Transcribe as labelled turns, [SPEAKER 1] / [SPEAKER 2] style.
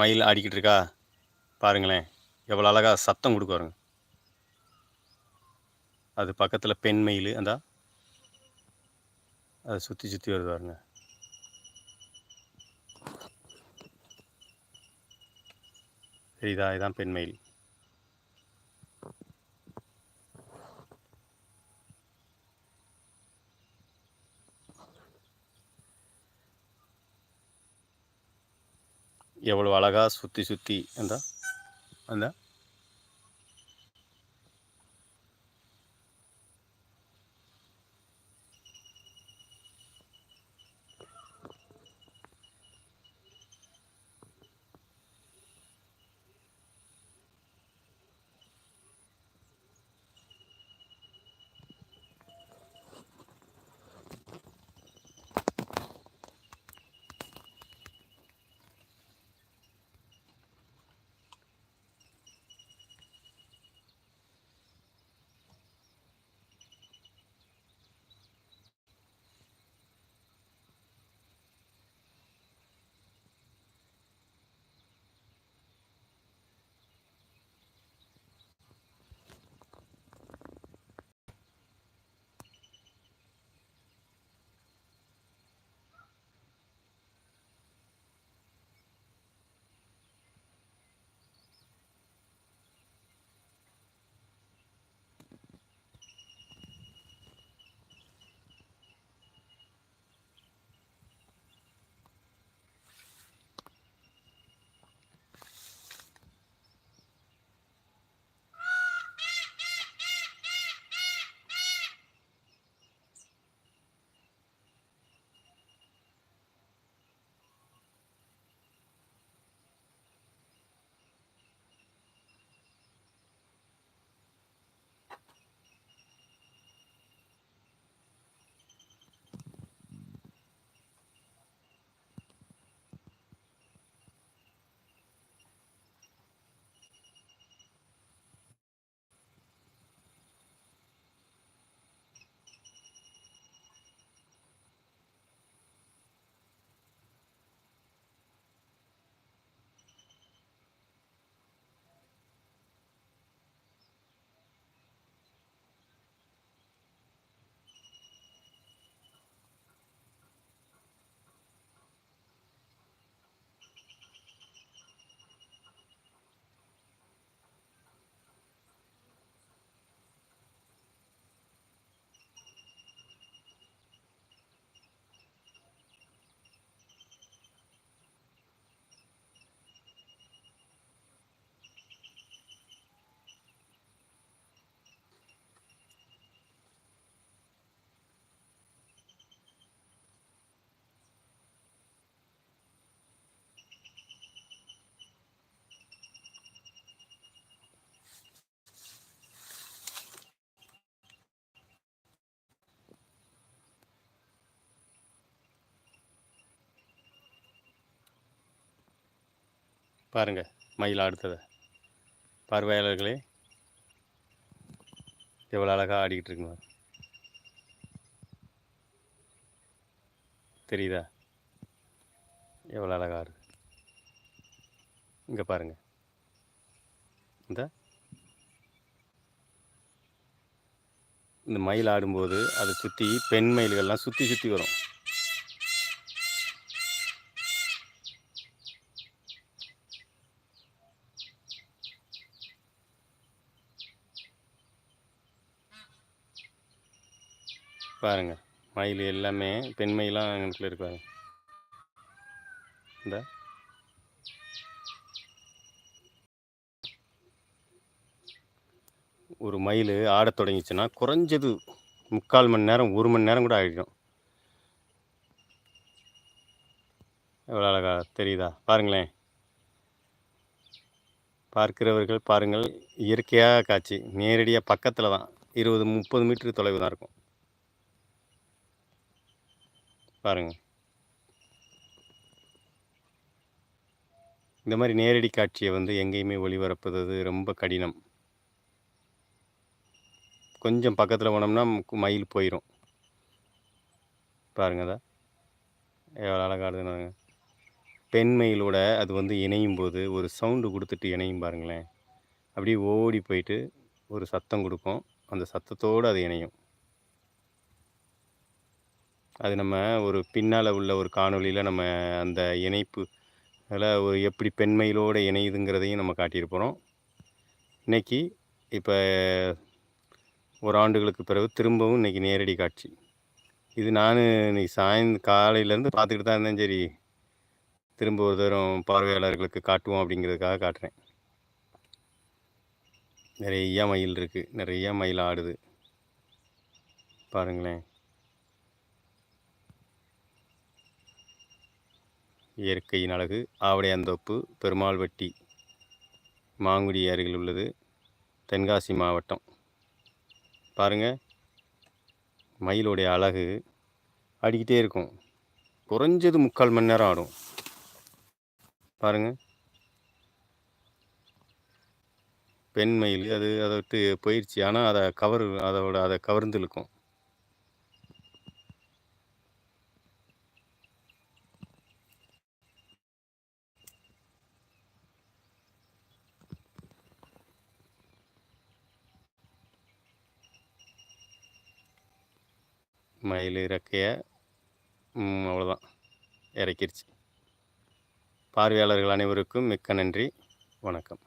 [SPEAKER 1] மயில் ஆடிக்கிட்டு இருக்கா? பாருங்களேன். எவ்வளோ அழகாக சத்தம் கொடுக்குறோங்க அது பக்கத்தில் பெண் மயில் அந்த அதை சுற்றி சுற்றி வருது பாருங்க. இதா இதான் பெண் மயில். எவ்வளோ அழகாக சுற்றி சுற்றி அந்த அந்த பாருங்க மயில் அடுத்ததை பார்வையாளர்களே எவ்வளோ அழகாக ஆடிக்கிட்டு இருக்குங்க தெரியுதா? எவ்வளோ அழகாக இருக்கு. இங்கே பாருங்க. இந்த. இந்த மயில் ஆடும்போது அதை சுற்றி பெண் மயில்கள்லாம் சுற்றி சுற்றி வரும். பாருங்க. மயில் எல்லாமே பெண்மயிலாம் எங்களுக்குள்ள இருக்காங்க. இந்த. ஒரு மயில் ஆடத் தொடங்கிச்சுன்னா குறைஞ்சது முக்கால் மணி நேரம் ஒரு மணி நேரம் கூட ஆகிடும் எவ்வளோ அழகா தெரியுதா? பாருங்களேன். பார்க்கிறவர்கள் பாருங்கள். இயற்கையாக காட்சி. நேரடியாக பக்கத்தில் தான். இருபது முப்பது மீட்டர் தொலைவு தான் இருக்கும். பாருங்கள் இந்த மாதிரி நேரடி காட்சியை வந்து எங்கேயுமே ஒளிபரப்புறது ரொம்ப கடினம். கொஞ்சம் பக்கத்தில் போனோம்னா மயில் போயிடும் பாருங்கள் தான் எவ்வளோ அழகாடுதுன்னு பெண் மயிலோட அது வந்து இணையும் போது ஒரு சவுண்டு கொடுத்துட்டு இணையும் பாருங்களேன். அப்படியே ஓடி போயிட்டு ஒரு சத்தம் கொடுக்கும். அந்த சத்தத்தோடு அது இணையும். அது நம்ம ஒரு பின்னால் உள்ள ஒரு காணொலியில் நம்ம அந்த இணைப்பு அதில் ஒரு எப்படி பெண்மையிலோடு இணையுதுங்கிறதையும் நம்ம காட்டியிருப்போம். இன்னைக்கு இப்போ ஒரு ஆண்டுகளுக்கு பிறகு திரும்பவும் இன்னைக்கு நேரடி காட்சி. இது நான் இன்னைக்கு சாயந்த காலையிலேருந்து பார்த்துக்கிட்டு தான் இருந்தேன். சரி திரும்ப ஒரு தூரம் பார்வையாளர்களுக்கு காட்டுவோம் அப்படிங்கிறதுக்காக காட்டுறேன். நிறையா மயில் இருக்குது நிறையா மயில் ஆடுது. பாருங்களேன். இயற்கையின் அழகு ஆவுடையாந்தோப்பு, பெருமாள்வட்டி மாங்குடி அருகில் உள்ளது. தென்காசி மாவட்டம். பாருங்க. மயிலுடைய அழகு ஆடிக்கிட்டே இருக்கும். குறைஞ்சது 3/4 மணி நேரம் ஆடும். பாருங்க. பெண் மயில் அது அதை விட்டு போயிருச்சு. ஆனால் அதை கவரு அதோட அதை கவர்ந்து இழுக்கும். மயில் இறக்கையை அவ்வளோதான். இறக்கிருச்சு. பார்வையாளர்கள் அனைவருக்கும் மிக்க நன்றி. வணக்கம்.